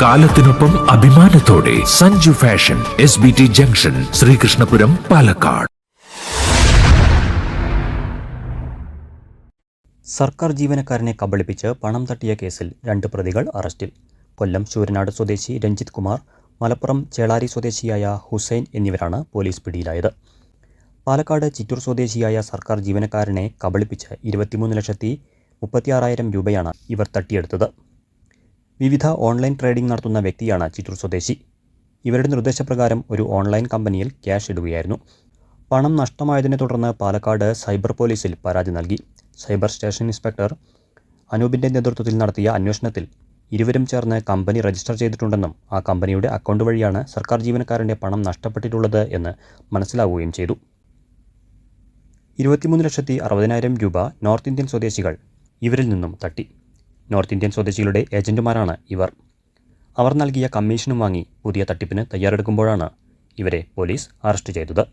കാലത്തിനൊപ്പം അഭിമാനത്തോടെ Sanju fashion S B T junction Sreekrishnapuram Palakkad. സർക്കാർ ജീവനക്കാരനെ കബളിപ്പിച്ച് പണം തട്ടിയ കേസിൽ രണ്ട് പ്രതികൾ അറസ്റ്റിൽ. കൊല്ലം ശൂരനാട് സ്വദേശി രഞ്ജിത്ത് കുമാർ മലപ്പുറം ചേളാരി സ്വദേശിയായ ഹുസൈൻ എന്നിവരാണ് പോലീസ് പിടിയിലായത്. പാലക്കാട് ചിറ്റൂർ സ്വദേശിയായ സർക്കാർ ജീവനക്കാരനെ കബളിപ്പിച്ച് ഇരുപത്തിമൂന്ന് ലക്ഷത്തി മുപ്പത്തിയാറായിരം രൂപയാണ് ഇവർ തട്ടിയെടുത്തത്. വിവിധ ഓൺലൈൻ ട്രേഡിംഗ് നടത്തുന്ന വ്യക്തിയാണ് ചിറ്റൂർ സ്വദേശി. ഇവരുടെ നിർദ്ദേശപ്രകാരം ഒരു ഓൺലൈൻ കമ്പനിയിൽ ക്യാഷ് ഇടുകയായിരുന്നു. പണം നഷ്ടമായതിനെ തുടർന്ന് പാലക്കാട് സൈബർ പോലീസിൽ പരാതി നൽകി. സൈബർ സ്റ്റേഷൻ ഇൻസ്പെക്ടർ അനൂപിന്റെ നേതൃത്വത്തിൽ നടത്തിയ അന്വേഷണത്തിൽ ഇരുവരും ചേർന്ന് കമ്പനി രജിസ്റ്റർ ചെയ്തിട്ടുണ്ടെന്നും ആ കമ്പനിയുടെ അക്കൗണ്ട് വഴിയാണ് സർക്കാർ ജീവനക്കാരന്റെ പണം നഷ്ടപ്പെട്ടിട്ടുള്ളത് എന്ന് മനസ്സിലാവുകയും ചെയ്തു. ഇരുപത്തിമൂന്ന് ലക്ഷത്തി അറുപതിനായിരം രൂപ നോർത്ത് ഇന്ത്യൻ സ്വദേശികൾ ഇവരിൽ നിന്നും തട്ടി. നോർത്ത് ഇന്ത്യൻ സ്വദേശികളുടെ ഏജന്റുമാരാണ് ഇവർ. അവർ നൽകിയ കമ്മീഷനും വാങ്ങി പുതിയ തട്ടിപ്പിന് തയ്യാറെടുക്കുമ്പോഴാണ് ഇവരെ പോലീസ് അറസ്റ്റ് ചെയ്തത്.